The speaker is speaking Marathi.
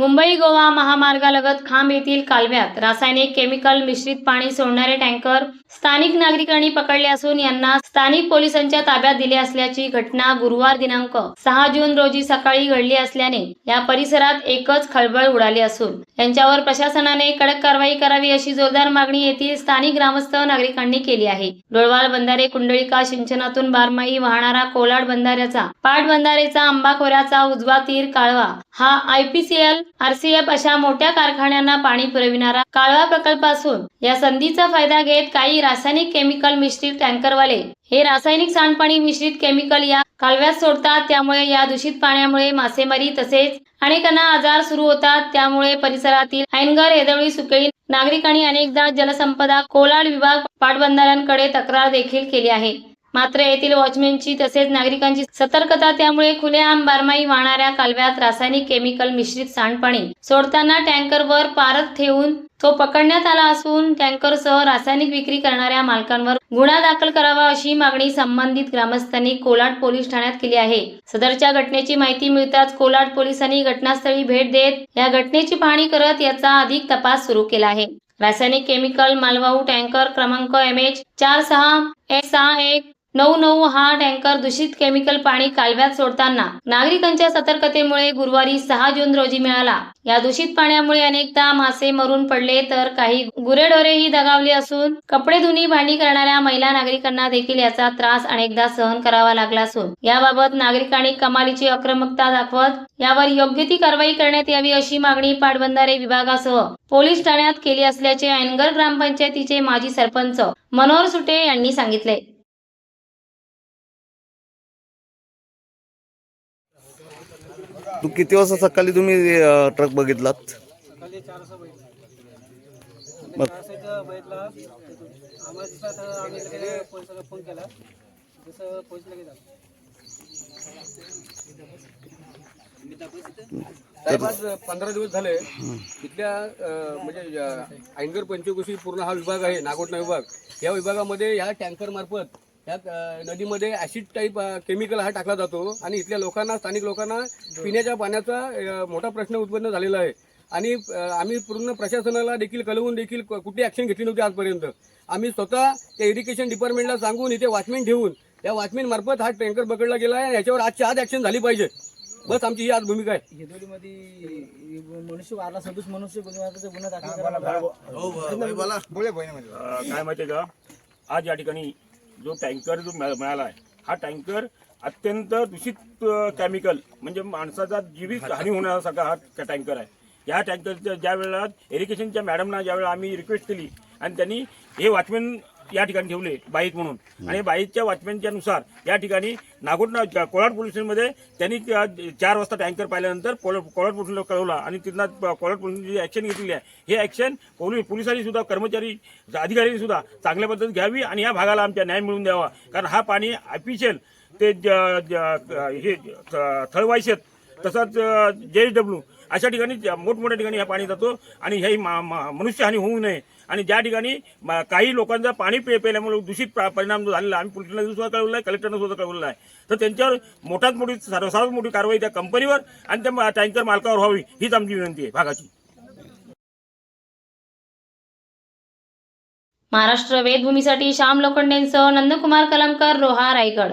मुंबई गोवा महामार्गालगत खांब येथील कालव्यात रासायनिक केमिकल मिश्रित पाणी सोडणारे टँकर स्थानिक नागरिकांनी पकडले असून यांना स्थानिक पोलिसांच्या ताब्यात दिले असल्याची घटना गुरुवार दिनांक सहा जून रोजी सकाळी घडली असल्याने या परिसरात एकच खळबळ उडाली असून यांच्यावर प्रशासनाने कडक कारवाई करावी अशी जोरदार मागणी येथील स्थानिक ग्रामस्थ नागरिकांनी केली आहे. डोळवाल बंधारे कुंडळिका सिंचनातून बारमाही वाहणारा कोलाड बंधाऱ्याचा पाट बंधारेचा आंबा खोऱ्याचा उजवा तीर काळवा. हा आयपीसीएल आरसीएफ अशा मोठ्या कारखान्यांना पाणी पुरविणारा काळवा प्रकल्प असून या संधीचा फायदा घेत काही रासायनिक केमिकल मिश्रित टँकरवाले. हे रासायनिक सांडपाणी मिश्रित केमिकल या कालव्यात सोडतात त्यामुळे या दूषित पाण्यामुळे मासेमारी तसेच अनेकांना आजार सुरू होतात. त्यामुळे परिसरातील ऐनगर हेदळी सुकळी नागरिकांनी अनेकदा जलसंपदा कोलाड विभाग पाटबंधाऱ्यांकडे तक्रार देखील केली आहे. मात्र येथील वॉचमॅनची तसेच नागरिकांची सतर्कता त्यामुळे खुलेआम बारमाई वाहणाऱ्या कालव्यात रासायनिक केमिकल मिश्रित सांडपाणी सोडताना टँकरवर पारत ठेवून तो पकडण्यात आला असून टँकरसह रासायनिक विक्री करणाऱ्या मालकांवर गुन्हा दाखल करावा अशी मागणी संबंधित ग्रामस्थांनी कोलाड पोलीस ठाण्यात केली आहे. सदरच्या घटनेची माहिती मिळताच कोलाड पोलिसांनी घटनास्थळी भेट देत या घटनेची पाहणी करत याचा अधिक तपास सुरू केला आहे. रासायनिक केमिकल मालवाहू टँकर क्रमांक एम एच चार सहा एक सहा एक नऊ नऊ हा टँकर दूषित केमिकल पाणी कालव्यात सोडताना नागरिकांच्या सतर्कतेमुळे गुरुवारी सहा जून रोजी मिळाला. या दूषित पाण्यामुळे अनेकदा मासे मरून पडले तर काही गुरेढोरेही दगावली असून कपडे धुनी भांडी करणाऱ्या महिला नागरिकांना देखील याचा त्रास अनेकदा सहन करावा लागला असून याबाबत नागरिकांनी कमालीची आक्रमकता दाखवत यावर योग्य ती कारवाई करण्यात यावी अशी मागणी पाटबंधारे विभागासह पोलीस ठाण्यात केली असल्याचे ऐनगर ग्रामपंचायतीचे माजी सरपंच मनोहर सुटे यांनी सांगितले. तू किती वाजता सकाळी तुम्ही ट्रक बघितलात? सकाळी चार वाजता मग बघितला आम्हाला दिसला तर आम्ही पोलिसाला फोन केला जसं पंधरा दिवस झाले. इथल्या म्हणजे अं, पंचकोशी पूर्ण हा विभाग आहे नागोटना विभाग. या विभागामध्ये ह्या टँकर मार्फत ह्या नदीमध्ये ऍसिड टाईप केमिकल हा टाकला जातो आणि इथल्या लोकांना स्थानिक लोकांना पिण्याच्या पाण्याचा मोठा प्रश्न उत्पन्न झालेला आहे. आणि आम्ही पूर्ण प्रशासनाला देखील कळवून देखील क- कुठली ऍक्शन घेतली नव्हती आजपर्यंत. आम्ही स्वतः त्या इरिगेशन डिपार्टमेंटला सांगून इथे वॉचमॅन ठेवून त्या वॉचमॅन मार्फत हा टँकर पकडला गेला आहे आणि याच्यावर आजची आज ऍक्शन झाली पाहिजे. बस आमची ही आज भूमिका आहे. हेदोलीमध्ये मनुष्य वारला सदोष मनुष्य गुन्हेगाराचा गुन्हा दाखल करायला अ, काय माहितीये का? आज या ठिकाणी जो टँकर जो मिळाला आहे हा टँकर अत्यंत दूषित केमिकल म्हणजे माणसाचा जीवित हानी होण्यासारखा हा टँकर आहे. या टँकरच्या ज्या वेळेला इरिगेशनच्या मॅडमना ज्यावेळेला आम्ही रिक्वेस्ट केली आणि त्यांनी हे वॉचमॅन या ठिकाणी ठेवले बाईत म्हणून. आणि बाईतच्या वॉचमॅनच्या नुसार या ठिकाणी नागोट कोलाड पोलीस स्टेशनमध्ये त्यांनी त्या चार वाजता टँकर पाहिल्यानंतर कोलाड कोलाड पोलिसला कळवला. आणि तिथनं कोलाड पोलिसांनी जी ऍक्शन घेतलेली आहे हे ऍक्शन पोलीस पोलिसांनी सुद्धा कर्मचारी अधिकाऱ्यांनी सुद्धा चांगल्या पद्धतीने घ्यावी आणि या भागाला आमच्या न्याय मिळवून द्यावा. कारण हा पाणी ऑफिशियल ते हे थळवायशेत तसंच जे एस डब्ल्यू. अशा ठिकाणी मोठमोठ्या ठिकाणी हा पाणी जातो आणि हे मनुष्यहानी होऊ नये. आणि ज्या ठिकाणी काही लोकांचा पाणी पे पेल्यामुळे दूषित परिणाम जो झालेला आम्ही पोलिसांना सुद्धा कळवलं आहे कलेक्टरनं सुद्धा कळवलं आहे. तर त्यांच्यावर मोठ्यात मोठी सर्व सर्वात मोठी कारवाई त्या कंपनीवर आणि त्या टँकर मालकावर व्हावी हीच आमची विनंती आहे भागाची. महाराष्ट्र वेदभूमीसाठी श्याम लोखंडेंसह नंदकुमार कलमकर रोहा रायगड.